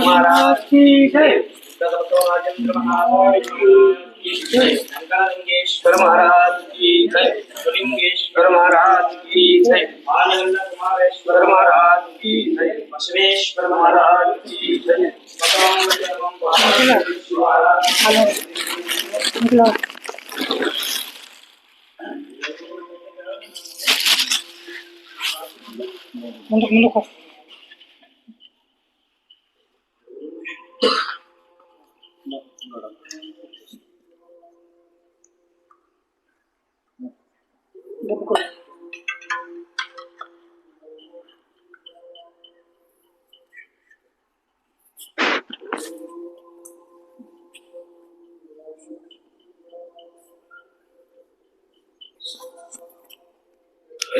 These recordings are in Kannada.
महाराज की जय महाराज की जय लिंगेश्वर महाराज की जय आनंद कुमारेश्वर महाराज की जय बसवेश्वर महाराज की जय महाराज untuk menukuh.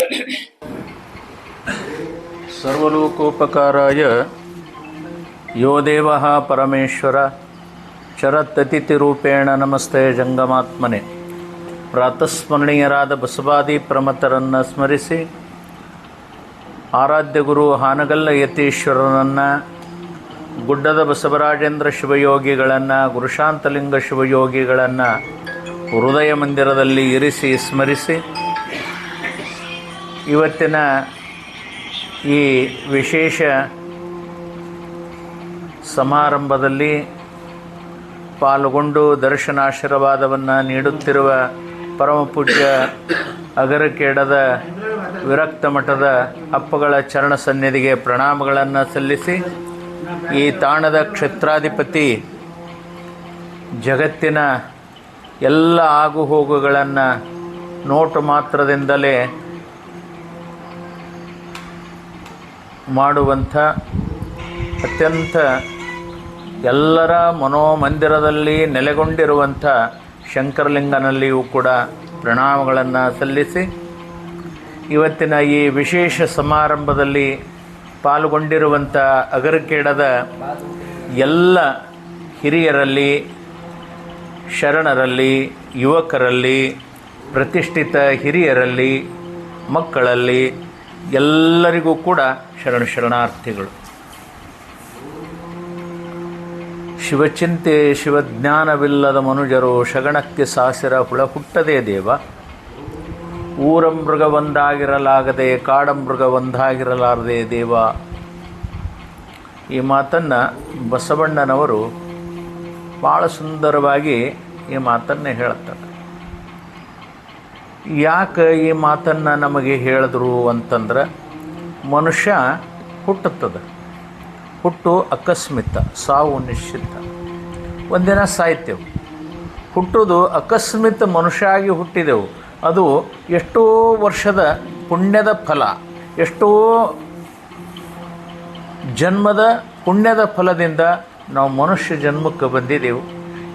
Thank you. ಸರ್ವಲೋಕೋಪಕಾರಾಯ ಯೋ ದೇವ ಪರಮೇಶ್ವರ ಚರತತಿಥಿರೂಪೇಣ ನಮಸ್ತೆ ಜಂಗಮಾತ್ಮನೆ. ಪ್ರಾತಸ್ಮರಣೀಯರಾದ ಬಸವಾದಿ ಪ್ರಮತರನ್ನು ಸ್ಮರಿಸಿ ಆರಾಧ್ಯ ಗುರು ಹಾನಗಲ್ಲ ಯತೀಶ್ವರನನ್ನು ಗುಡ್ಡದ ಬಸವರಾಜೇಂದ್ರ ಶಿವಯೋಗಿಗಳನ್ನು, ಗುರುಶಾಂತಲಿಂಗ ಶಿವಯೋಗಿಗಳನ್ನು ಹೃದಯ ಮಂದಿರದಲ್ಲಿ ಇರಿಸಿ ಸ್ಮರಿಸಿ ಇವತ್ತಿನ ಈ ವಿಶೇಷ ಸಮಾರಂಭದಲ್ಲಿ ಪಾಲ್ಗೊಂಡು ದರ್ಶನಾಶೀರ್ವಾದವನ್ನು ನೀಡುತ್ತಿರುವ ಪರಮಪೂಜ್ಯ ಅಗರಕೇಡದ ವಿರಕ್ತ ಮಠದ ಅಪ್ಪಗಳ ಚರಣ ಸನ್ನಿಧಿಗೆ ಪ್ರಣಾಮಗಳನ್ನು ಸಲ್ಲಿಸಿ ಈ ತಾಣದ ಕ್ಷೇತ್ರಾಧಿಪತಿ ಜಗತ್ತಿನ ಎಲ್ಲ ಆಗುಹೋಗುಗಳನ್ನು ನೋಟು ಮಾತ್ರದಿಂದಲೇ ಮಾಡುವಂಥ ಅತ್ಯಂತ ಎಲ್ಲರ ಮನೋಮಂದಿರದಲ್ಲಿ ನೆಲೆಗೊಂಡಿರುವಂಥ ಶಂಕರಲಿಂಗನಲ್ಲಿಯೂ ಕೂಡ ಪ್ರಣಾಮಗಳನ್ನು ಸಲ್ಲಿಸಿ ಇವತ್ತಿನ ಈ ವಿಶೇಷ ಸಮಾರಂಭದಲ್ಲಿ ಪಾಲ್ಗೊಂಡಿರುವಂಥ ಅಗರಕೇಡದ ಎಲ್ಲ ಹಿರಿಯರಲ್ಲಿ, ಶರಣರಲ್ಲಿ, ಯುವಕರಲ್ಲಿ, ಪ್ರತಿಷ್ಠಿತ ಹಿರಿಯರಲ್ಲಿ, ಮಕ್ಕಳಲ್ಲಿ ಎಲ್ಲರಿಗೂ ಕೂಡ ಶರಣ ಶರಣಾರ್ಥಿಗಳು. ಶಿವಚಿಂತೆ ಶಿವಜ್ಞಾನವಿಲ್ಲದ ಮನುಜರು ಶಗಣಕ್ಕೆ ಸಾಸಿರ ಹುಳ ಹುಟ್ಟದೇ ದೇವ. ಊರ ಮೃಗ ಒಂದಾಗಿರಲಾಗದೆ ಕಾಡ ಮೃಗ ಒಂದಾಗಿರಲಾರದೆ ದೇವ. ಈ ಮಾತನ್ನು ಬಸವಣ್ಣನವರು ಭಾಳ ಸುಂದರವಾಗಿ ಈ ಮಾತನ್ನು ಹೇಳ್ತಾರೆ ಯಾಕೆ ಈ ಮಾತನ್ನು ನಮಗೆ ಹೇಳಿದ್ರು ಅಂತಂದ್ರೆ ಮನುಷ್ಯ ಹುಟ್ಟುತ್ತದೆ. ಹುಟ್ಟು ಅಕಸ್ಮಿತ, ಸಾವು ನಿಶ್ಚಿತ. ಒಂದಿನ ಸಾಯ್ತೇವೆ. ಹುಟ್ಟೋದು ಅಕಸ್ಮಿತ ಮನುಷ್ಯ ಆಗಿ ಹುಟ್ಟಿದೆವು. ಅದು ಎಷ್ಟೋ ವರ್ಷದ ಪುಣ್ಯದ ಫಲ, ಎಷ್ಟೋ ಜನ್ಮದ ಪುಣ್ಯದ ಫಲದಿಂದ ನಾವು ಮನುಷ್ಯ ಜನ್ಮಕ್ಕೆ ಬಂದಿದ್ದೆವು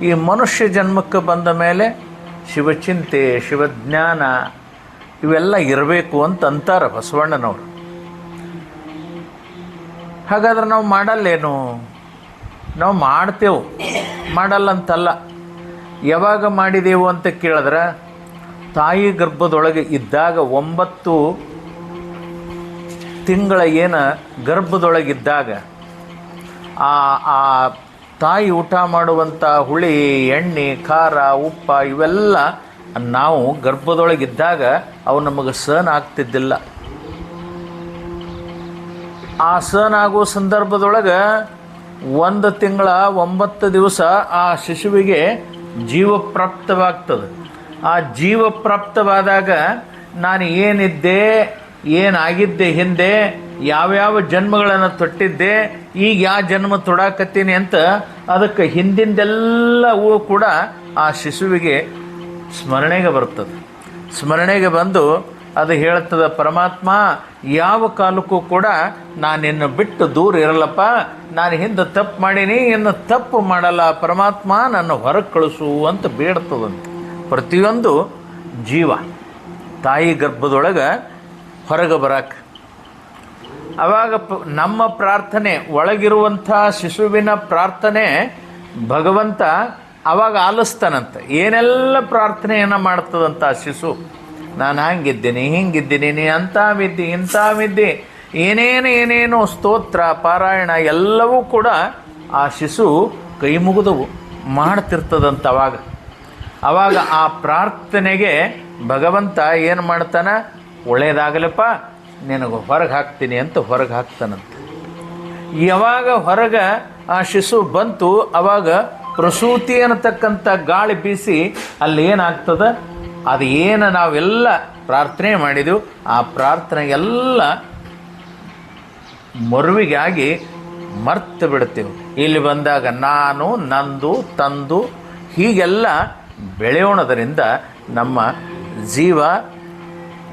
ಈ ಮನುಷ್ಯ ಜನ್ಮಕ್ಕೆ ಬಂದ ಮೇಲೆ ಶಿವಚಿಂತೆ, ಶಿವಜ್ಞಾನ, ಇವೆಲ್ಲ ಇರಬೇಕು ಅಂತ ಅಂತಾರೆ ಬಸವಣ್ಣನವರು. ಹಾಗಾದ್ರೆ ನಾವು ಮಾಡಲ್ಲೇನು? ನಾವು ಮಾಡ್ತೇವೆ. ಮಾಡಲ್ಲ ಅಂತಲ್ಲ ಯಾವಾಗ ಮಾಡಿದೆವು ಅಂತ ಕೇಳಿದ್ರೆ, ತಾಯಿ ಗರ್ಭದೊಳಗೆ ಇದ್ದಾಗ ಒಂಬತ್ತು ತಿಂಗಳ ಏನು ಗರ್ಭದೊಳಗಿದ್ದಾಗ, ಆ ಆ ತಾಯಿ ಊಟ ಮಾಡುವಂಥ ಹುಳಿ, ಎಣ್ಣೆ, ಖಾರ, ಉಪ್ಪ ಇವೆಲ್ಲ ನಾವು ಗರ್ಭದೊಳಗಿದ್ದಾಗ ಅವು ನಮಗೆ ಸಹನ ಆಗ್ತಿದ್ದಿಲ್ಲ. ಆ ಸಹನ ಆಗೋ ಸಂದರ್ಭದೊಳಗೆ ಒಂದು ತಿಂಗಳ ಒಂಬತ್ತು ದಿವಸ ಆ ಶಿಶುವಿಗೆ ಜೀವಪ್ರಾಪ್ತವಾಗ್ತದೆ. ಆ ಜೀವಪ್ರಾಪ್ತವಾದಾಗ ನಾನು ಏನಿದ್ದೆ ಏನಾಗಿದ್ದೆ ಹಿಂದೆ? ಯಾವ್ಯಾವ ಜನ್ಮಗಳನ್ನು ತೊಟ್ಟಿದ್ದೆ? ಈಗ ಯಾವ ಜನ್ಮ ತೊಡಾಕತ್ತೀನಿ ಅಂತ ಅದಕ್ಕೆ ಹಿಂದಿಂದೆಲ್ಲವೂ ಕೂಡ ಆ ಶಿಶುವಿಗೆ ಸ್ಮರಣೆಗೆ ಬರ್ತದೆ ಸ್ಮರಣೆಗೆ ಬಂದು ಅದು ಹೇಳ್ತದೆ ಪರಮಾತ್ಮ, ಯಾವ ಕಾಲಕ್ಕೂ ಕೂಡ ನಾನಿನ್ನು ಬಿಟ್ಟು ದೂರ ಇರಲ್ಲಪ್ಪ. ನಾನು ಹಿಂದೆ ತಪ್ಪು ಮಾಡೀನಿ, ಇನ್ನು ತಪ್ಪು ಮಾಡಲ್ಲ. ಪರಮಾತ್ಮ ನನ್ನ ಹೊರಗೆ ಕಳಿಸು ಅಂತ ಬೇಡ್ತದಂತೆ. ಪ್ರತಿಯೊಂದು ಜೀವ ತಾಯಿ ಗರ್ಭದೊಳಗೆ ಹೊರಗೆ ಬರಕ್ಕೆ ಅವಾಗ ನಮ್ಮ ಪ್ರಾರ್ಥನೆ, ಒಳಗಿರುವಂಥ ಶಿಶುವಿನ ಪ್ರಾರ್ಥನೆ ಭಗವಂತ ಅವಾಗ ಆಲಿಸ್ತಾನಂತೆ. ಏನೆಲ್ಲ ಪ್ರಾರ್ಥನೆಯನ್ನು ಮಾಡ್ತದಂತ ಶಿಶು? ನಾನು ಹಂಗಿದ್ದೀನಿ, ಹಿಂಗಿದ್ದೀನಿ, ನೀ ಅಂಥ ವಿದ್ಯೆ ಇಂಥ ವಿದ್ಯೆ ಏನೇನು ಏನೇನು ಸ್ತೋತ್ರ, ಪಾರಾಯಣ ಎಲ್ಲವೂ ಕೂಡ ಆ ಶಿಶು ಕೈ ಮುಗಿದವು, ಮಾಡ್ತಿರ್ತದಂತ ಅವಾಗ ಆ ಪ್ರಾರ್ಥನೆಗೆ ಭಗವಂತ ಏನು ಮಾಡ್ತಾನ? ಒಳ್ಳೇದಾಗಲಪ್ಪ, ನಿನಗೆ ಹೊರಗೆ ಹಾಕ್ತೀನಿ ಅಂತ ಹೊರಗೆ ಹಾಕ್ತಾನಂತ. ಯಾವಾಗ ಹೊರಗೆ ಆ ಶಿಶು ಬಂತು, ಅವಾಗ ಪ್ರಸೂತಿ ಅನ್ನತಕ್ಕಂಥ ಗಾಳಿ ಬೀಸಿ ಅಲ್ಲಿ ಏನಾಗ್ತದ? ಅದು ಏನು ನಾವೆಲ್ಲ ಪ್ರಾರ್ಥನೆ ಮಾಡಿದೆವು. ಆ ಪ್ರಾರ್ಥನೆ ಎಲ್ಲ ಮರುವಿಗಾಗಿ ಮರ್ತು ಬಿಡ್ತೇವೆ. ಇಲ್ಲಿ ಬಂದಾಗ ನಾನು, ನಂದು, ತಂದು ಹೀಗೆಲ್ಲ ಬೆಳೆಯೋಣದರಿಂದ ನಮ್ಮ ಜೀವ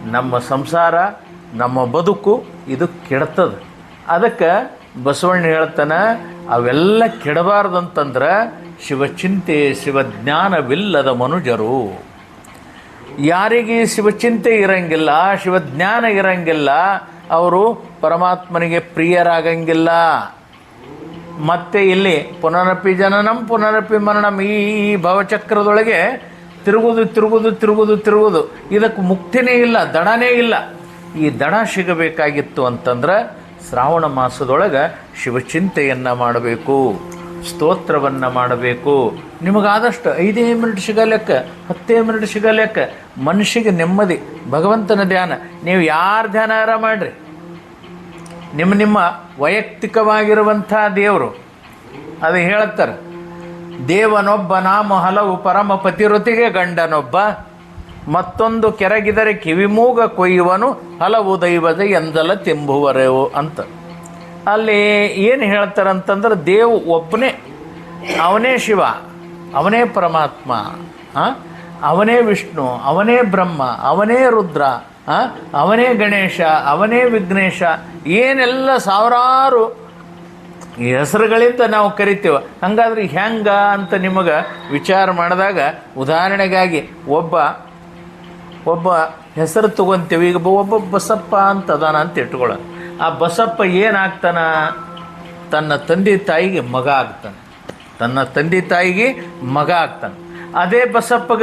ನಮ್ಮ ಸಂಸಾರ, ನಮ್ಮ ಬದುಕು ಇದು ಕೆಡ್ತದೆ. ಅದಕ್ಕೆ ಬಸವಣ್ಣ ಹೇಳ್ತಾನೆ, ಅವೆಲ್ಲ ಕೆಡಬಾರ್ದಂತಂದ್ರೆ ಶಿವಚಿಂತೆ ಶಿವಜ್ಞಾನವಿಲ್ಲದ ಮನುಜರು. ಯಾರಿಗೆ ಶಿವಚಿಂತೆ ಇರಂಗಿಲ್ಲ, ಶಿವಜ್ಞಾನ ಇರಂಗಿಲ್ಲ, ಅವರು ಪರಮಾತ್ಮನಿಗೆ ಪ್ರಿಯರಾಗಂಗಿಲ್ಲ. ಮತ್ತೆ ಇಲ್ಲಿ ಪುನರಪಿ ಜನನಂ, ಪುನರಪಿ ಮರಣಂ ಈ ಈ ಭವಚಕ್ರದೊಳಗೆ ತಿರುಗುದು ತಿರುಗುದು ತಿರುಗುದು ತಿರುಗುದು. ಇದಕ್ಕೆ ಮುಕ್ತಿನೇ ಇಲ್ಲ, ದಡನೇ ಇಲ್ಲ. ಈ ದಡ ಸಿಗಬೇಕಾಗಿತ್ತು ಅಂತಂದ್ರೆ ಶ್ರಾವಣ ಮಾಸದೊಳಗೆ ಶಿವಚಿಂತೆಯನ್ನು ಮಾಡಬೇಕು, ಸ್ತೋತ್ರವನ್ನು ಮಾಡಬೇಕು. ನಿಮಗಾದಷ್ಟು ಐದೇ ಮಿನಿಟ್ ಸಿಗಲೆಕ್ಕ, ಹತ್ತೇ ಮಿನಿಟ್ ಸಿಗಲೆಕ್ಕ ಮನುಷ್ಯಗೆ ನೆಮ್ಮದಿ, ಭಗವಂತನ ಧ್ಯಾನ. ನೀವು ಯಾರು ಧ್ಯಾನ ಮಾಡ್ರಿ? ನಿಮ್ಮ ನಿಮ್ಮ ವೈಯಕ್ತಿಕವಾಗಿರುವಂಥ ದೇವರು. ಅದು ಹೇಳ್ತಾರೆ ದೇವನೊಬ್ಬ ನಾಮ ಹಲವು ಪರಮ ಪತಿರುತಿಗೆ ಗಂಡನೊಬ್ಬ ಮತ್ತೊಂದು ಕೆರಗಿದರೆ ಕಿವಿಮೂಗ ಕೊಯ್ಯುವನು, ಹಲವು ದೈವದ ಎಂದಲ ತಿಂಬುವರೆವು ಅಂತ ಅಲ್ಲಿ ಏನು ಹೇಳ್ತಾರಂತಂದ್ರೆ ದೇವ್ ಒಬ್ಬನೇ ಅವನೇ ಶಿವ, ಅವನೇ ಪರಮಾತ್ಮ? ಅವನೇ ವಿಷ್ಣು, ಅವನೇ ಬ್ರಹ್ಮ, ಅವನೇ ರುದ್ರ? ಅವನೇ ಗಣೇಶ, ಅವನೇ ವಿಘ್ನೇಶ, ಏನೆಲ್ಲ ಸಾವಿರಾರು ಹೆಸರುಗಳಿಂದ ನಾವು ಕರಿತೇವೆ. ಹಂಗಾದ್ರೆ ಹೆಂಗ ಅಂತ ನಿಮಗೆ ವಿಚಾರ ಮಾಡಿದಾಗ ಉದಾಹರಣೆಗಾಗಿ ಒಬ್ಬ ಒಬ್ಬ ಹೆಸರು ತೊಗೊತೀವಿ, ಈಗ ಒಬ್ಬ ಬಸಪ್ಪ ಅಂತ ಅದಾನ ಅಂತ ಇಟ್ಕೊಳ್ಳೋಣ. ಆ ಬಸಪ್ಪ ಏನಾಗ್ತಾನ? ತನ್ನ ತಂದೆ ತಾಯಿಗೆ ಮಗ ಆಗ್ತಾನೆ. ತನ್ನ ತಂದೆ ತಾಯಿಗೆ ಮಗ ಆಗ್ತಾನೆ. ಅದೇ ಬಸಪ್ಪಗ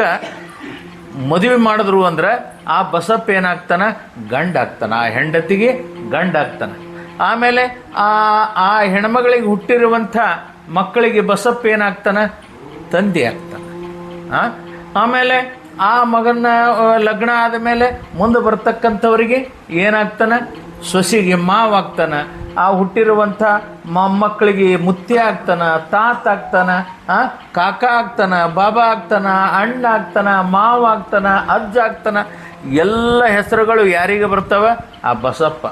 ಮದುವೆ ಮಾಡಿದ್ರು ಅಂದ್ರೆ ಆ ಬಸಪ್ಪ ಏನಾಗ್ತಾನ? ಗಂಡ ಆಗ್ತಾನೆ. ಆ ಹೆಂಡತಿಗೆ ಗಂಡ ಆಗ್ತಾನೆ. ಆಮೇಲೆ ಆ ಆ ಹೆಣ್ಮಗಳಿಗೆ ಹುಟ್ಟಿರುವಂಥ ಮಕ್ಕಳಿಗೆ ಬಸಪ್ಪ ಏನಾಗ್ತಾನ? ತಂದೆ ಆಗ್ತಾನೆ? ಆಮೇಲೆ ಆ ಮಗನ ಲಗ್ನ ಆದಮೇಲೆ ಮುಂದೆ ಬರ್ತಕ್ಕಂಥವರಿಗೆ ಏನಾಗ್ತಾನೆ? ಸೊಸಿಗೆ ಮಾವಾಗ್ತಾನ ಆ ಹುಟ್ಟಿರುವಂಥ ಮೊಮ್ಮಕ್ಕಳಿಗೆ ಮುತ್ತಿ ಆಗ್ತಾನ, ತಾತ ಆಗ್ತಾನ ಕಾಕ ಆಗ್ತಾನ, ಬಾಬಾ ಆಗ್ತಾನ, ಅಣ್ಣ ಆಗ್ತಾನ, ಮಾವ ಆಗ್ತಾನ, ಅಜ್ಜ ಆಗ್ತಾನೆ. ಎಲ್ಲ ಹೆಸರುಗಳು ಯಾರಿಗೆ ಬರ್ತವೆ? ಆ ಬಸಪ್ಪ.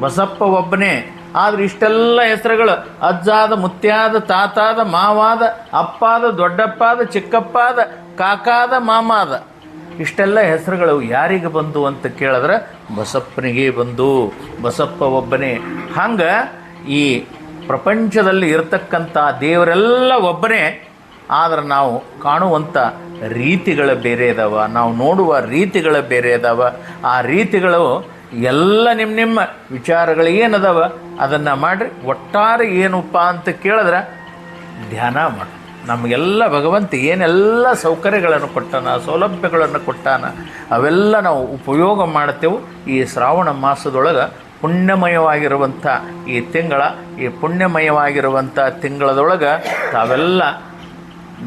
ಬಸಪ್ಪ ಒಬ್ಬನೇ. ಆದ್ರೆ ಇಷ್ಟೆಲ್ಲ ಹೆಸರುಗಳು, ಅಜ್ಜಾದ, ಮುತ್ಯಾದ, ತಾತಾದ, ಮಾವಾದ, ಅಪ್ಪಾದ, ದೊಡ್ಡಪ್ಪಾದ, ಚಿಕ್ಕಪ್ಪಾದ, ಕಾಕಾದ, ಮಾಮಾದ. ಇಷ್ಟೆಲ್ಲ ಹೆಸರುಗಳು ಯಾರಿಗೆ ಬಂದು ಅಂತ ಕೇಳಿದ್ರೆ, ಬಸಪ್ಪನಿಗೆ ಬಂದು, ಬಸಪ್ಪ ಒಬ್ಬನೇ. ಹಂಗೆ ಈ ಪ್ರಪಂಚದಲ್ಲಿ ಇರತಕ್ಕಂಥ ದೇವರೆಲ್ಲ ಒಬ್ಬನೇ. ಆದ್ರೆ ನಾವು ಕಾಣುವಂಥ ರೀತಿಗಳು ಬೇರೆ ಇದಾವ. ನಾವು ನೋಡುವ ರೀತಿಗಳು ಬೇರೆ ಇದಾವ. ಆ ರೀತಿಗಳು ಎಲ್ಲ ನಿಮ್ಮ ನಿಮ್ಮ ವಿಚಾರಗಳು ಏನದಾವ? ಅದನ್ನು ಮಾಡಿರಿ. ಒಟ್ಟಾರೆ ಏನಪ್ಪ ಅಂತ ಕೇಳಿದ್ರೆ ಧ್ಯಾನ ಮಾಡಿ. ನಮಗೆಲ್ಲ ಭಗವಂತ ಏನೆಲ್ಲ ಸೌಕರ್ಯಗಳನ್ನು ಕೊಟ್ಟಾನ, ಸೌಲಭ್ಯಗಳನ್ನು ಕೊಟ್ಟಾನ, ಅವೆಲ್ಲ ನಾವು ಉಪಯೋಗ ಮಾಡ್ತೇವೆ. ಈ ಶ್ರಾವಣ ಮಾಸದೊಳಗೆ ಪುಣ್ಯಮಯವಾಗಿರುವಂಥ ಈ ತಿಂಗಳ, ಈ ಪುಣ್ಯಮಯವಾಗಿರುವಂಥ ತಿಂಗಳದೊಳಗೆ ತಾವೆಲ್ಲ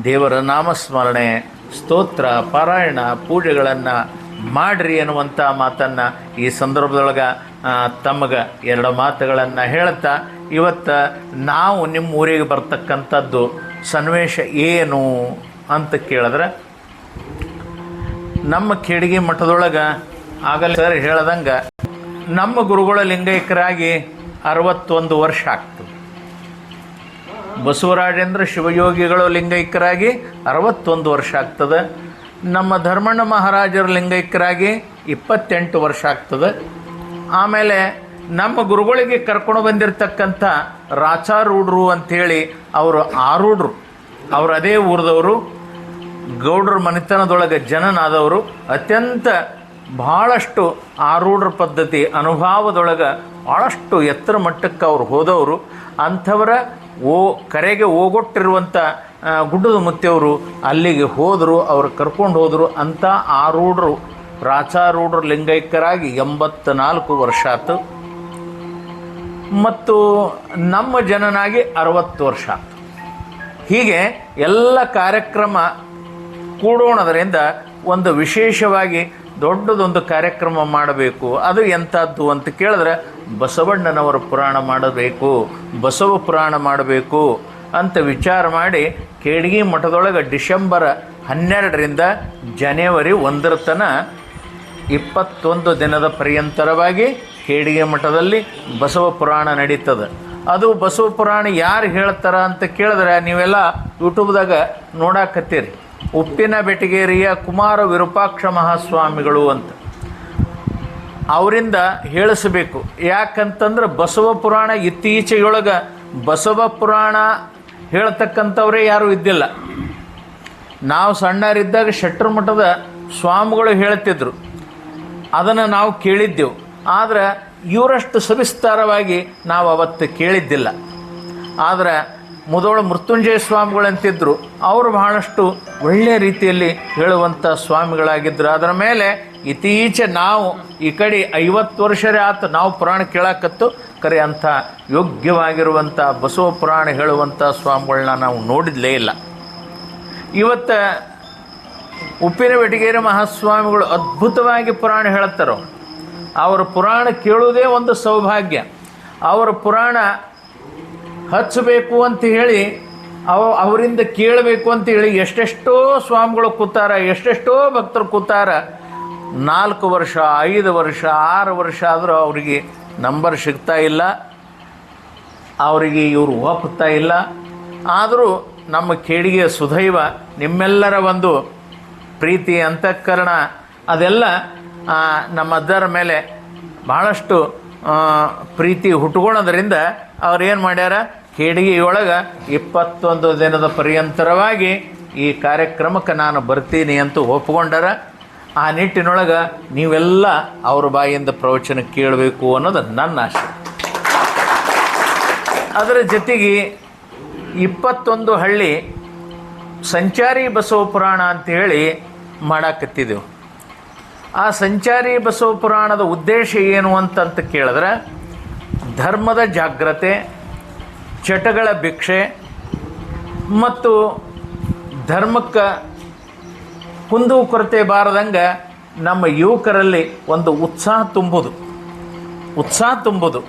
ದೇವರ ನಾಮಸ್ಮರಣೆ, ಸ್ತೋತ್ರ, ಪಾರಾಯಣ, ಪೂಜೆಗಳನ್ನು ಮಾಡ್ರಿ ಅನ್ನುವಂಥ ಮಾತನ್ನು ಈ ಸಂದರ್ಭದೊಳಗೆ ತಮಗೆ ಎರಡು ಮಾತುಗಳನ್ನು ಹೇಳ್ತಾ ಇವತ್ತು ನಾವು ನಿಮ್ಮ ಊರಿಗೆ ಬರ್ತಕ್ಕಂಥದ್ದು ಸನ್ನಿವೇಶ ಏನು ಅಂತ ಕೇಳಿದ್ರೆ, ನಮ್ಮ ಕೆಡಿಗೆ ಮಠದೊಳಗೆ ಆಗಲೇ ಸರ್ ಹೇಳ್ದಂಗೆ, ನಮ್ಮ ಗುರುಗಳ ಲಿಂಗೈಕ್ಯರಾಗಿ ಅರವತ್ತೊಂದು ವರ್ಷ ಆಗ್ತದೆ. ಬಸವರಾಜೇಂದ್ರ ಶಿವಯೋಗಿಗಳು ಲಿಂಗೈಕ್ಯರಾಗಿ ಅರವತ್ತೊಂದು ವರ್ಷ ಆಗ್ತದೆ. ನಮ್ಮ ಧರ್ಮಣ್ಣ ಮಹಾರಾಜರ ಲಿಂಗೈಕ್ಯರಾಗಿ ಇಪ್ಪತ್ತೆಂಟು ವರ್ಷ ಆಗ್ತದೆ. ಆಮೇಲೆ ನಮ್ಮ ಗುರುಗಳಿಗೆ ಕರ್ಕೊಂಡು ಬಂದಿರತಕ್ಕಂಥ ರಾಚಾರೂಢರು ಅಂಥೇಳಿ ಅವರು ಆರೂಢರು. ಅವರು ಅದೇ ಊರದವರು. ಗೌಡ್ರ ಮನೆತನದೊಳಗೆ ಜನನಾದವರು. ಅತ್ಯಂತ ಭಾಳಷ್ಟು ಆರೂಢರ ಪದ್ಧತಿ, ಅನುಭವದೊಳಗೆ ಭಾಳಷ್ಟು ಎತ್ತರ ಮಟ್ಟಕ್ಕೆ ಅವ್ರು ಹೋದವರು. ಅಂಥವರ ಓ, ಕರೆಗೆ ಓಗೊಟ್ಟಿರುವಂಥ ಗುಡ್ಡದ ಮುತ್ತೆಯವರು ಅಲ್ಲಿಗೆ ಹೋದರು, ಅವರು ಕರ್ಕೊಂಡು ಹೋದರು ಅಂತ ಆರೂಢರು ಪ್ರಾಚಾರೂಢರು ಲಿಂಗೈಕ್ಯರಾಗಿ ಎಂಬತ್ತ ನಾಲ್ಕು ವರ್ಷ ಆತು ಮತ್ತು ನಮ್ಮ ಜನನಾಗಿ ಅರವತ್ತು ವರ್ಷ ಆತು ಹೀಗೆ ಎಲ್ಲ ಕಾರ್ಯಕ್ರಮ ಕೂಡೋಣದರಿಂದ ಒಂದು ವಿಶೇಷವಾಗಿ ದೊಡ್ಡದೊಂದು ಕಾರ್ಯಕ್ರಮ ಮಾಡಬೇಕು. ಅದು ಎಂಥದ್ದು ಅಂತ ಕೇಳಿದ್ರೆ ಬಸವಣ್ಣನವರ ಪುರಾಣ ಮಾಡಬೇಕು, ಬಸವ ಪುರಾಣ ಮಾಡಬೇಕು. ಅಂತ ವಿಚಾರ ಮಾಡಿ ಕೇಡಗಿ ಮಠದೊಳಗೆ ಡಿಸೆಂಬರ್ ಹನ್ನೆರಡರಿಂದ ಜನವರಿ ಒಂದರ ತನ ಇಪ್ಪತ್ತೊಂದು ದಿನದ ಪರ್ಯಂತರವಾಗಿ ಕೇಡಿಗೆ ಮಠದಲ್ಲಿ ಬಸವ ಪುರಾಣ ನಡೀತದೆ. ಅದು ಬಸವ ಪುರಾಣ ಯಾರು ಹೇಳ್ತಾರ ಅಂತ ಕೇಳಿದ್ರೆ ನೀವೆಲ್ಲ ಯೂಟ್ಯೂಬ್ದಾಗ ನೋಡಾಕತ್ತೀರಿ. ಉಪ್ಪಿನ ಬೆಟಗೇರಿಯ ಕುಮಾರ ವಿರೂಪಾಕ್ಷ ಮಹಾಸ್ವಾಮಿಗಳು ಅಂತ. ಅವರಿಂದ ಹೇಳಿಸಬೇಕು. ಯಾಕಂತಂದ್ರೆ ಬಸವ ಪುರಾಣ ಇತ್ತೀಚೆಗೊಳಗೆ ಬಸವ ಪುರಾಣ ಹೇಳ್ತಕ್ಕಂಥವರೇ ಯಾರೂ ಇದ್ದಿಲ್ಲ. ನಾವು ಸಣ್ಣರಿದ್ದಾಗ ಶೆಟ್ರ ಮಠದ ಸ್ವಾಮಿಗಳು ಹೇಳ್ತಿದ್ರು. ಅದನ್ನು ನಾವು ಕೇಳಿದ್ದೆವು. ಆದರೆ ಇವರಷ್ಟು ಸವಿಸ್ತಾರವಾಗಿ ನಾವು ಅವತ್ತು ಕೇಳಿದ್ದಿಲ್ಲ. ಆದರೆ ಮುದೋಳ ಮೃತ್ಯುಂಜಯ ಸ್ವಾಮಿಗಳಂತಿದ್ದರು ಅವರು ಬಹಳಷ್ಟು ಒಳ್ಳೆಯ ರೀತಿಯಲ್ಲಿ ಹೇಳುವಂಥ ಸ್ವಾಮಿಗಳಾಗಿದ್ದರು ಅದರ ಮೇಲೆ ಇತ್ತೀಚೆ ನಾವು ಈ ಕಡೆ ಐವತ್ತು ವರ್ಷರೇ ಆತು ನಾವು ಪುರಾಣ ಕೇಳಾಕತ್ತು, ಕರೆ ಅಂಥ ಯೋಗ್ಯವಾಗಿರುವಂಥ ಬಸವ ಪುರಾಣ ಹೇಳುವಂಥ ಸ್ವಾಮಿಗಳನ್ನ ನಾವು ನೋಡಿದ್ಲೇ ಇಲ್ಲ. ಇವತ್ತು ಉಪ್ಪಿನ ಬೆಟಗೇರಿ ಮಹಾಸ್ವಾಮಿಗಳು ಅದ್ಭುತವಾಗಿ ಪುರಾಣ ಹೇಳುತ್ತಾರೋ ಅವ್ರು. ಪುರಾಣ ಕೇಳುವುದೇ ಒಂದು ಸೌಭಾಗ್ಯ. ಅವರ ಪುರಾಣ ಹಚ್ಚಬೇಕು ಅಂತ ಹೇಳಿ, ಅವ ಅವರಿಂದ ಕೇಳಬೇಕು ಅಂತ ಹೇಳಿ ಎಷ್ಟೆಷ್ಟೋ ಸ್ವಾಮಿಗಳು ಕೂತಾರ, ಎಷ್ಟೆಷ್ಟೋ ಭಕ್ತರು ಕೂತಾರ. ನಾಲ್ಕು ವರ್ಷ, ಐದು ವರ್ಷ, ಆರು ವರ್ಷ ಆದರೂ ಅವರಿಗೆ ನಂಬರ್ ಸಿಗ್ತಾ ಇಲ್ಲ. ಅವರಿಗೆ ಇವರು ಒಪ್ಪುತ್ತಾ ಇಲ್ಲ. ಆದರೂ ನಮ್ಮ ಕೇಳಿಗೆ ಸುದೈವ, ನಿಮ್ಮೆಲ್ಲರ ಒಂದು ಪ್ರೀತಿ, ಅಂತಃಕರಣ, ಅದೆಲ್ಲ ನಮ್ಮ ಮೇಲೆ ಭಾಳಷ್ಟು ಪ್ರೀತಿ ಹುಟ್ಕೊಳ್ಳೋದ್ರಿಂದ ಅವ್ರು ಏನು ಮಾಡ್ಯಾರ? ಕೇಡಿಗೆಯೊಳಗೆ ಇಪ್ಪತ್ತೊಂದು ದಿನದ ಪರ್ಯಂತರವಾಗಿ ಈ ಕಾರ್ಯಕ್ರಮಕ್ಕೆ ನಾನು ಬರ್ತೀನಿ ಅಂತ ಒಪ್ಕೊಂಡಾರ, ಆ ನಿಟ್ಟಿನೊಳಗೆ ನೀವೆಲ್ಲ ಅವ್ರ ಬಾಯಿಂದ ಪ್ರವಚನ ಕೇಳಬೇಕು ಅನ್ನೋದು ನನ್ನ ಆಶೆ ಅದರ ಜೊತೆಗೆ ಇಪ್ಪತ್ತೊಂದು ಹಳ್ಳಿ ಸಂಚಾರಿ ಬಸವ ಪುರಾಣ ಅಂತೇಳಿ ಮಾಡಾಕತ್ತಿದ್ದೆವು. ಆ ಸಂಚಾರಿ ಬಸವ ಪುರಾಣದ ಉದ್ದೇಶ ಏನು ಅಂತಂತ ಕೇಳಿದ್ರೆ, ಧರ್ಮದ ಜಾಗ್ರತೆ ಚಟಗಳ ಭಿಕ್ಷೆ ಮತ್ತು ಧರ್ಮಕ್ಕೆ ಕುಂದು ಕೊರತೆ ಬಾರದಂಗೆ ನಮ್ಮ ಯುವಕರಲ್ಲಿ ಒಂದು ಉತ್ಸಾಹ ತುಂಬುದು. ಉತ್ಸಾಹ ತುಂಬುದು.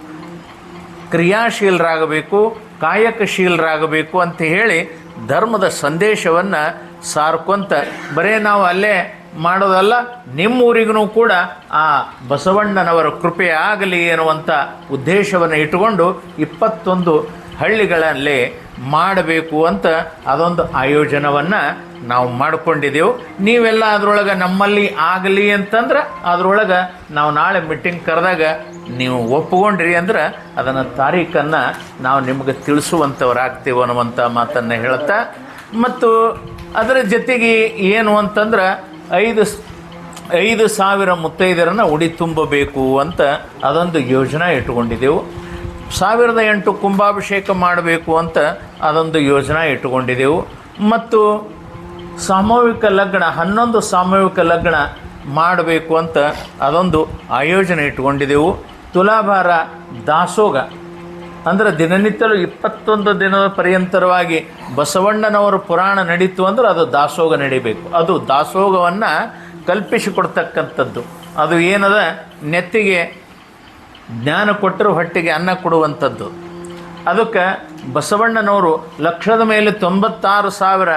ಕ್ರಿಯಾಶೀಲರಾಗಬೇಕು, ಕಾಯಕಶೀಲರಾಗಬೇಕು ಅಂತ ಹೇಳಿ ಧರ್ಮದ ಸಂದೇಶವನ್ನು ಸಾರ್ಕೊಂತ ಬರೇ ನಾವು ಅಲ್ಲೇ ಮಾಡೋದಲ್ಲ ನಿಮ್ಮೂರಿಗೂ ಕೂಡ ಆ ಬಸವಣ್ಣನವರ ಕೃಪೆ ಆಗಲಿ ಎನ್ನುವಂಥ ಉದ್ದೇಶವನ್ನು ಇಟ್ಟುಕೊಂಡು ಇಪ್ಪತ್ತೊಂದು ಹಳ್ಳಿಗಳಲ್ಲಿ ಮಾಡಬೇಕು ಅಂತ ಅದೊಂದು ಆಯೋಜನವನ್ನು ನಾವು ಮಾಡಿಕೊಂಡಿದ್ದೆವು ನೀವೆಲ್ಲ ಅದರೊಳಗೆ ನಮ್ಮಲ್ಲಿ ಆಗಲಿ ಅಂತಂದ್ರೆ ಅದರೊಳಗೆ ನಾವು ನಾಳೆ ಮೀಟಿಂಗ್ ಕರೆದಾಗ ನೀವು ಒಪ್ಪಿಕೊಂಡ್ರಿ ಅಂದ್ರೆ ಅದನ್ನು ತಾರೀಖನ್ನು ನಾವು ನಿಮಗೆ ತಿಳಿಸುವಂಥವ್ರಾಗ್ತೀವಿ ಅನ್ನುವಂಥ ಮಾತನ್ನು ಹೇಳ್ತಾ, ಮತ್ತು ಅದರ ಜೊತೆಗೆ ಏನು ಅಂತಂದ್ರೆ ಐದು ಐದು ಸಾವಿರ ಮುತ್ತೈದರನ್ನು ಉಡಿ ತುಂಬಬೇಕು ಅಂತ ಅದೊಂದು ಯೋಜನೆ ಇಟ್ಕೊಂಡಿದ್ದೆವು ಸಾವಿರದ ಎಂಟು ಕುಂಭಾಭಿಷೇಕ ಮಾಡಬೇಕು ಅಂತ ಅದೊಂದು ಯೋಜನೆ ಇಟ್ಟುಕೊಂಡಿದ್ದೆವು ಮತ್ತು ಸಾಮೂಹಿಕ ಲಗ್ನ, ಹನ್ನೊಂದು ಸಾಮೂಹಿಕ ಲಗ್ನ ಮಾಡಬೇಕು ಅಂತ ಅದೊಂದು ಆಯೋಜನೆ ಇಟ್ಕೊಂಡಿದ್ದೆವು ತುಲಾಭಾರ ದಾಸೋಗ, ಅಂದ್ರೆ ದಿನನಿತ್ಯಲು ಇಪ್ಪತ್ತೊಂದು ದಿನದ ಪರ್ಯಂತರವಾಗಿ ಬಸವಣ್ಣನವರ ಪುರಾಣ ನಡೀತು ಅಂದ್ರೆ ಅದು ದಾಸೋಗ ನಡಿಬೇಕು. ಅದು ದಾಸೋಗವನ್ನು ಕಲ್ಪಿಸಿಕೊಡ್ತಕ್ಕಂಥದ್ದು. ಅದು ಏನದ? ನೆತ್ತಿಗೆ ಜ್ಞಾನ ಕೊಟ್ಟರು ಹೊಟ್ಟೆಗೆ ಅನ್ನ ಕೊಡುವಂಥದ್ದು. ಅದಕ್ಕೆ ಬಸವಣ್ಣನವರು ಲಕ್ಷದ ಮೇಲೆ ತೊಂಬತ್ತಾರು ಸಾವಿರ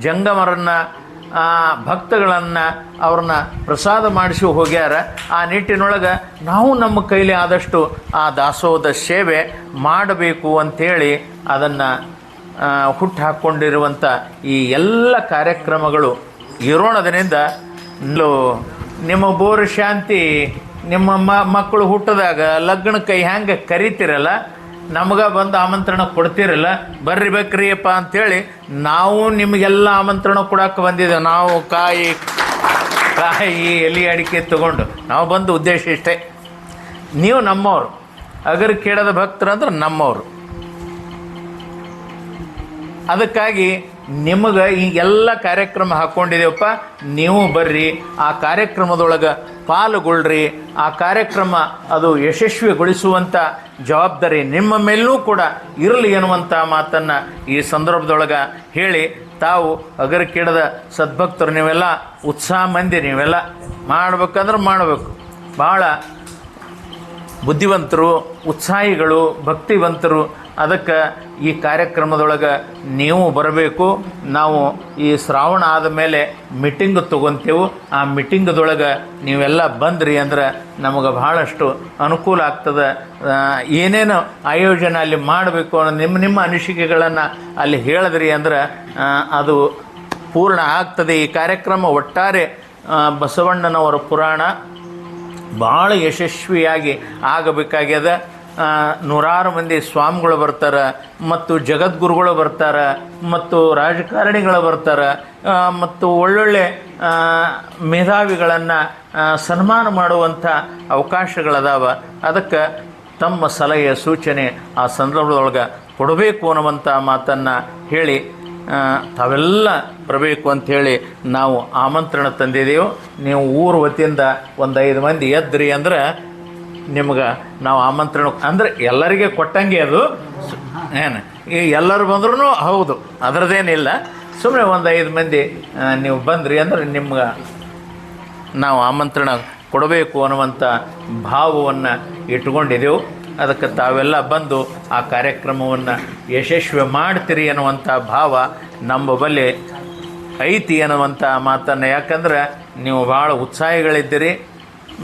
ಜಂಗಮರನ್ನು ಭಕ್ತಗಳನ್ನು ಅವ್ರನ್ನ ಪ್ರಸಾದ ಮಾಡಿಸಿ ಹೋಗ್ಯಾರ. ಆ ನಿಟ್ಟಿನೊಳಗೆ ನಾವು ನಮ್ಮ ಕೈಲಿ ಆದಷ್ಟು ಆ ದಾಸೋಹದ ಸೇವೆ ಮಾಡಬೇಕು ಅಂಥೇಳಿ ಅದನ್ನು ಹುಟ್ಟು ಹಾಕ್ಕೊಂಡಿರುವಂಥ ಈ ಎಲ್ಲ ಕಾರ್ಯಕ್ರಮಗಳು. ಇರೋಣದರಿಂದ ನಿಮ್ಮ ಬೋರ್ ಶಾಂತಿ. ನಿಮ್ಮ ಮ, ಮಕ್ಕಳು ಹುಟ್ಟಿದಾಗ ಲಗ್ನ ಕೈ ಹ್ಯಾಂಗೆ ಕರಿತಿರಲ್ಲ, ನಮ್ಗೆ ಬಂದು ಆಮಂತ್ರಣ ಕೊಡ್ತಿರಲ್ಲ, ಬರ್ರಿ ಬೇಕ್ರಿಯಪ್ಪ ಅಂಥೇಳಿ ನಾವು ನಿಮಗೆಲ್ಲ ಆಮಂತ್ರಣ ಕೊಡೋಕೆ ಬಂದಿದ್ದೇವೆ ನಾವು ಕಾಯಿ ಕಾಯಿ ಎಲೆ ಅಡಿಕೆ ತಗೊಂಡು. ನಾವು ಬಂದು ಉದ್ದೇಶ ಇಷ್ಟೇ. ನೀವು ನಮ್ಮವರು. ಅಗರ್ ಕೇಳದ ಭಕ್ತರು ಅಂದ್ರೆ ನಮ್ಮವರು. ಅದಕ್ಕಾಗಿ ನಿಮಗೆ ಈಗೆಲ್ಲ ಕಾರ್ಯಕ್ರಮ ಹಾಕ್ಕೊಂಡಿದ್ದೇವಪ್ಪ ನೀವು ಬರ್ರಿ, ಆ ಕಾರ್ಯಕ್ರಮದೊಳಗೆ ಪಾಲ್ಗೊಳ್ರಿ. ಆ ಕಾರ್ಯಕ್ರಮ ಅದು ಯಶಸ್ವಿಗೊಳಿಸುವಂಥ ಜವಾಬ್ದಾರಿ ನಿಮ್ಮ ಮೇಲೂ ಕೂಡ ಇರಲಿ ಎನ್ನುವಂಥ ಮಾತನ್ನು ಈ ಸಂದರ್ಭದೊಳಗೆ ಹೇಳಿ ತಾವು ಅಗರಕ್ಕಿಡದ ಸದ್ಭಕ್ತರು ನೀವೆಲ್ಲ, ಉತ್ಸಾಹ ಮಂದಿ ನೀವೆಲ್ಲ ಮಾಡ್ಬೇಕಂದ್ರೆ ಮಾಡಬೇಕು. ಭಾಳ ಬುದ್ಧಿವಂತರು, ಉತ್ಸಾಹಿಗಳು, ಭಕ್ತಿವಂತರು ಅದಕ್ಕೆ ಈ ಕಾರ್ಯಕ್ರಮದೊಳಗೆ ನೀವು ಬರಬೇಕು. ನಾವು ಈ ಶ್ರಾವಣ ಆದ ಮೇಲೆ ಮೀಟಿಂಗ್ ತೊಗೊತೇವೆ. ಆ ಮೀಟಿಂಗ್ದೊಳಗೆ ನೀವೆಲ್ಲ ಬಂದ್ರಿ ಅಂದ್ರೆ ನಮಗೆ ಭಾಳಷ್ಟು ಅನುಕೂಲ ಆಗ್ತದೆ. ಏನೇನು ಆಯೋಜನೆ ಅಲ್ಲಿ ಮಾಡಬೇಕು ಅನ್ನೋ ನಿಮ್ಮ ನಿಮ್ಮ ಅನಿಸಿಕೆಗಳನ್ನು ಅಲ್ಲಿ ಹೇಳಿದ್ರಿ ಅಂದ್ರೆ ಅದು ಪೂರ್ಣ ಆಗ್ತದೆ. ಈ ಕಾರ್ಯಕ್ರಮ ಒಟ್ಟಾರೆ ಬಸವಣ್ಣನವರ ಪುರಾಣ ಭಾಳ ಯಶಸ್ವಿಯಾಗಿ ಆಗಬೇಕಾಗ್ಯದ. ನೂರಾರು ಮಂದಿ ಸ್ವಾಮಿಗಳು ಬರ್ತಾರೆ, ಮತ್ತು ಜಗದ್ಗುರುಗಳು ಬರ್ತಾರೆ, ಮತ್ತು ರಾಜಕಾರಣಿಗಳು ಬರ್ತಾರೆ ಮತ್ತು ಒಳ್ಳೊಳ್ಳೆ ಮೇಧಾವಿಗಳನ್ನು ಸನ್ಮಾನ ಮಾಡುವಂಥ ಅವಕಾಶಗಳದಾವ. ಅದಕ್ಕೆ ತಮ್ಮ ಸಲಹೆಯ ಸೂಚನೆ ಆ ಸಂದರ್ಭದೊಳಗೆ ಕೊಡಬೇಕು ಅನ್ನುವಂಥ ಮಾತನ್ನು ಹೇಳಿ ತಾವೆಲ್ಲ ಬರಬೇಕು ಅಂಥೇಳಿ ನಾವು ಆಮಂತ್ರಣ ತಂದಿದ್ದೇವೆ ನೀವು ಊರು ವತಿಯಿಂದ ಒಂದು ಐದು ಮಂದಿ ಎದ್ರಿ ಅಂದ್ರೆ ನಿಮ್ಗೆ ನಾವು ಆಮಂತ್ರಣ ಅಂದ್ರೆ ಎಲ್ಲರಿಗೆ ಕೊಟ್ಟಂಗೆ ಅದು. ಏನು? ಎಲ್ಲರು ಬಂದ್ರೂ ಹೌದು, ಅದರದ್ದೇನಿಲ್ಲ. ಸುಮ್ಮನೆ ಒಂದು ಐದು ಮಂದಿ ನೀವು ಬಂದ್ರಿ ಅಂದ್ರೆ ನಿಮ್ಗೆ ನಾವು ಆಮಂತ್ರಣ ಕೊಡಬೇಕು ಅನ್ನುವಂಥ ಭಾವವನ್ನು ಇಟ್ಕೊಂಡಿದ್ದೆವು ಅದಕ್ಕೆ ತಾವೆಲ್ಲ ಬಂದು ಆ ಕಾರ್ಯಕ್ರಮವನ್ನು ಯಶಸ್ವಿ ಮಾಡ್ತೀರಿ ಅನ್ನುವಂಥ ಭಾವ ನಮ್ಮ ಬಳಿ ಐತಿ ಅನ್ನುವಂಥ ಮಾತನ್ನು. ಯಾಕಂದ್ರೆ ನೀವು ಭಾಳ ಉತ್ಸಾಹಿಗಳಿದ್ದೀರಿ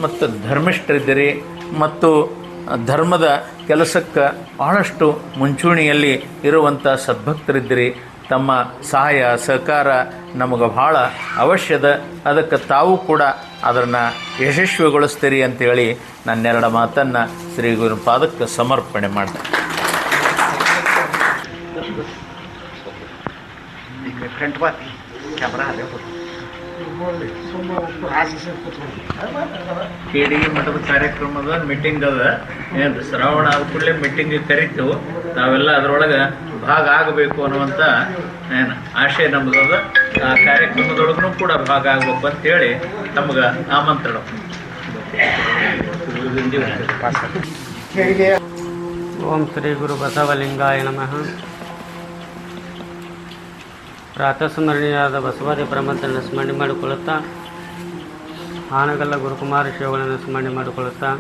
ಮತ್ತು ಧರ್ಮಿಷ್ಠರಿದ್ದೀರಿ. ಮತ್ತು ಧರ್ಮದ ಕೆಲಸಕ್ಕೆ ಬಹಳಷ್ಟು ಮುಂಚೂಣಿಯಲ್ಲಿ ಇರುವಂಥ ಸದ್ಭಕ್ತರಿದ್ದಿರಿ. ತಮ್ಮ ಸಹಾಯ, ಸಹಕಾರ ನಮಗೆ ಭಾಳ ಅವಶ್ಯದ. ಅದಕ್ಕೆ ತಾವು ಕೂಡ ಅದನ್ನು ಯಶಸ್ವಿಗೊಳಿಸ್ತೀರಿ ಅಂತೇಳಿ ನನ್ನೆರಡು ಮಾತನ್ನು ಶ್ರೀ ಗುರುಪಾದಕ್ಕೆ ಸಮರ್ಪಣೆ ಮಾಡಿದೆ ಕ್ಯಾಮ್ರಾ ಅಲ್ಲೇ ಹೋಗ್ತು ಕೆ ಮಠದ ಕಾರ್ಯಕ್ರಮದ ಮೀಟಿಂಗ್ ಅದ. ಏನು ಶ್ರಾವಣ ಆದ ಕೂಡಲೇ ಮೀಟಿಂಗ್ ಕರಿತು. ನಾವೆಲ್ಲ ಅದರೊಳಗೆ ಭಾಗ ಆಗಬೇಕು ಅನ್ನುವಂಥ ಏನು ಆಶಯ ನಮ್ಮದು ಅದ. ಆ ಕಾರ್ಯಕ್ರಮದೊಳಗೂ ಕೂಡ ಭಾಗ ಆಗ್ಬೇಕು ಅಂತೇಳಿ ನಮ್ಗೆ ಆಮಂತ್ರಣ. ಓಂ ಶ್ರೀ ಗುರು ಬಸವಲಿಂಗಾಯ ನಮಃ. ಪ್ರಾತಸ್ಮರಣೀಯಾದ ಬಸವಾದಿ ಪರಮತನ ಸ್ಮರಣೆ ಮಾಡಿಕೊಳ್ಳುತ್ತಾ, ಆನಗಲ್ಲ ಗುರುಕುಮಾರ ಶಿವಗಳನ್ನು ಸ್ಮರಣೆ ಮಾಡಿಕೊಳ್ಳುತ್ತಾ,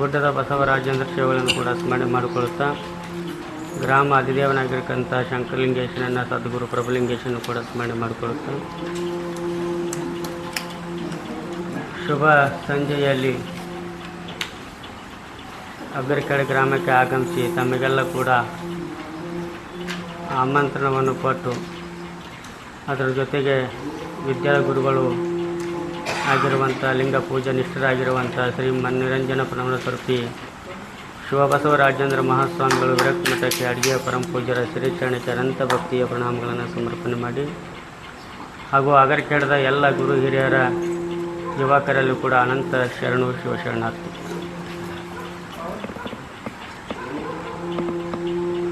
ಗುಡ್ಡದ ಬಸವರಾಜೇಂದ್ರ ಶಿವಗಳನ್ನು ಕೂಡ ಸ್ಮರಣೆ ಮಾಡಿಕೊಳ್ಳುತ್ತಾ, ಗ್ರಾಮ ಅಧಿದೇವನಾಗಿರ್ತಕ್ಕಂಥ ಶಂಕರಲಿಂಗೇಶನನ್ನು ಸದ್ಗುರು ಪ್ರಭುಲಿಂಗೇಶನ್ನು ಕೂಡ ಸ್ಮರಣೆ ಮಾಡಿಕೊಳ್ಳುತ್ತಾ, ಶುಭ ಸಂಜೆಯಲ್ಲಿ ಅಬ್ಬರಿಕಡೆ ಗ್ರಾಮಕ್ಕೆ ಆಗಮಿಸಿ ತಮಗೆಲ್ಲ ಕೂಡ ಆಮಂತ್ರಣವನ್ನು ಕೊಟ್ಟು ಅದರ ಜೊತೆಗೆ ವಿದ್ಯಾಗುರುಗಳು ಆಗಿರುವಂಥ ಲಿಂಗ ಪೂಜಾ ನಿಷ್ಠರಾಗಿರುವಂಥ ಶ್ರೀ ಮನ್ನಿರಂಜನ ಪರಮಸ್ವರೂಪಿ ಶಿವಬಸವರಾಜೇಂದ್ರ ಮಹಾಸ್ವಾಮಿಗಳು ವಿರಕ್ತ ಮಠಕ್ಕೆ ಅಡುಗೆ ಪರಮ ಪೂಜ್ಯರ ಶ್ರೀಚರಣಕ್ಕೆ ಅನಂತ ಭಕ್ತಿಯ ಪ್ರಣಾಮಗಳನ್ನು ಸಮರ್ಪಣೆ ಮಾಡಿ ಹಾಗೂ ಅಗರ್ಕೇಡದ ಎಲ್ಲ ಗುರು ಹಿರಿಯರ ಯುವಕರಲ್ಲೂ ಕೂಡ ಅನಂತ ಶರಣು ಶಿವಶರಣಾರ್ಥಿ.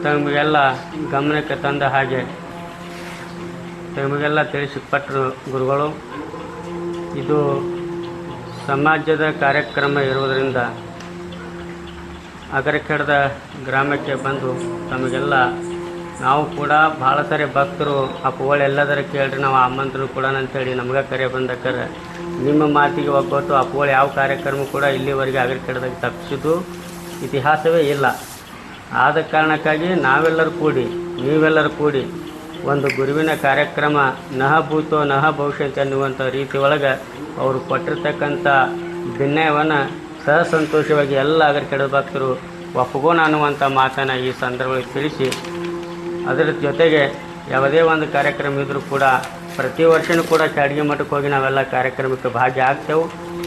ತಮಗೆಲ್ಲ ಗಮನಕ್ಕೆ ತಂದ ಹಾಗೆ ತಮಗೆಲ್ಲ ತಿಳಿಸಿಕೊಟ್ಟರು ಗುರುಗಳು. ಇದು ಸಮಾಜದ ಕಾರ್ಯಕ್ರಮ ಇರುವುದರಿಂದ ಅಗರಕೆಡದ ಗ್ರಾಮಕ್ಕೆ ಬಂದು ತಮಗೆಲ್ಲ ನಾವು ಕೂಡ ಭಾಳ ಸರಿ ಭಕ್ತರು, ಅಪ್ಪಗಳು ಎಲ್ಲದರ ಕೇಳ್ರಿ, ನಾವು ಆಮಂತ್ರಣ ಕೂಡ ಅಂತೇಳಿ ನಮ್ಗೆ ಕರೆ ಬಂದಕ್ಕರೆ ನಿಮ್ಮ ಮಾತಿಗೆ ಒಗ್ಗೊಟ್ಟು ಅಪ್ಪಗಳು ಯಾವ ಕಾರ್ಯಕ್ರಮ ಕೂಡ ಇಲ್ಲಿವರೆಗೆ ಅಗರಕೆಡದಾಗ ತಪ್ಪಿಸಿದ್ದು ಇತಿಹಾಸವೇ ಇಲ್ಲ. ಆದ ಕಾರಣಕ್ಕಾಗಿ ನಾವೆಲ್ಲರೂ ಕೂಡಿ, ನೀವೆಲ್ಲರೂ ಕೂಡಿ ಒಂದು ಗುರುವಿನ ಕಾರ್ಯಕ್ರಮ ನಹ ಭೂತೋ ನಹ ಭವಿಷ್ಯತ್ ಅನ್ನುವಂಥ ರೀತಿ ಒಳಗೆ ಅವರು ಕೊಟ್ಟಿರ್ತಕ್ಕಂಥ ಭಿನ್ನಯವನ್ನು ಸಹ ಸಂತೋಷವಾಗಿ ಎಲ್ಲ ಅಗರ ಕೆಡ ಭಕ್ತರು ಒಪ್ಪಗೋಣ ಅನ್ನುವಂಥ ಮಾತನ್ನು ಈ ಸಂದರ್ಭದಲ್ಲಿ ತಿಳಿಸಿ, ಅದರ ಜೊತೆಗೆ ಯಾವುದೇ ಒಂದು ಕಾರ್ಯಕ್ರಮ ಇದ್ದರೂ ಕೂಡ ಪ್ರತಿ ವರ್ಷವೂ ಕೂಡ ಚಾಡಿಗೆ ಮಠಕ್ಕೆ ಹೋಗಿ ನಾವೆಲ್ಲ ಕಾರ್ಯಕ್ರಮಕ್ಕೆ ಭಾಗಿ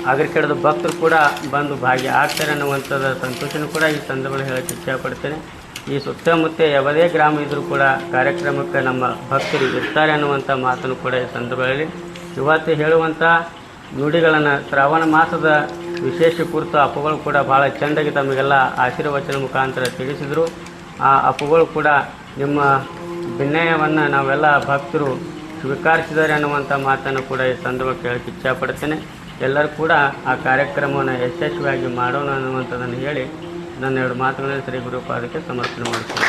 ಆಗ್ತೇವೆ ಅದ್ರ ಕೆಡದ ಭಕ್ತರು ಕೂಡ ಬಂದು ಭಾಗಿ ಆಗ್ತಾರೆ ಅನ್ನುವಂಥದ್ದು ಸಂತೋಷನೂ ಕೂಡ ಈ ಸಂದರ್ಭದಲ್ಲಿ ಹೇಳಕ್ಕೆ ಇಚ್ಛೆಪಡ್ತೇನೆ. ಈ ಸುತ್ತಮುತ್ತ ಯಾವುದೇ ಗ್ರಾಮ ಇದ್ದರೂ ಕೂಡ ಕಾರ್ಯಕ್ರಮಕ್ಕೆ ನಮ್ಮ ಭಕ್ತರು ಇರ್ತಾರೆ ಅನ್ನುವಂಥ ಮಾತನ್ನು ಕೂಡ ಈ ಸಂದರ್ಭದಲ್ಲಿ ಇವತ್ತು ಹೇಳುವಂಥ ನುಡಿಗಳನ್ನು ಶ್ರಾವಣ ಮಾಸದ ವಿಶೇಷ ಕುರಿತು ಅಪ್ಪಗಳು ಕೂಡ ಭಾಳ ಚೆಂದಾಗಿ ತಮಗೆಲ್ಲ ಆಶೀರ್ವಚನ ಮುಖಾಂತರ ತಿಳಿಸಿದರು. ಆ ಅಪ್ಪಗಳು ಕೂಡ ನಿಮ್ಮ ವಿನಯವನ್ನು ನಾವೆಲ್ಲ ಭಕ್ತರು ಸ್ವೀಕರಿಸಿದ್ದಾರೆ ಅನ್ನುವಂಥ ಮಾತನ್ನು ಕೂಡ ಈ ಸಂದರ್ಭಕ್ಕೆ ಹೇಳಕ್ಕೆ ಇಚ್ಛಪಡ್ತೇನೆ. ಎಲ್ಲರೂ ಕೂಡ ಆ ಕಾರ್ಯಕ್ರಮವನ್ನು ಯಶಸ್ವಿಯಾಗಿ ಮಾಡೋಣ ಅನ್ನುವಂಥದ್ದನ್ನು ಹೇಳಿ ನನ್ನ ಎರಡು ಮಾತುಗಳನ್ನು ಶ್ರೀ ಗುರುಪಾದಕ್ಕೆ ಸಮರ್ಪಣೆ ಮಾಡ್ತೀನಿ.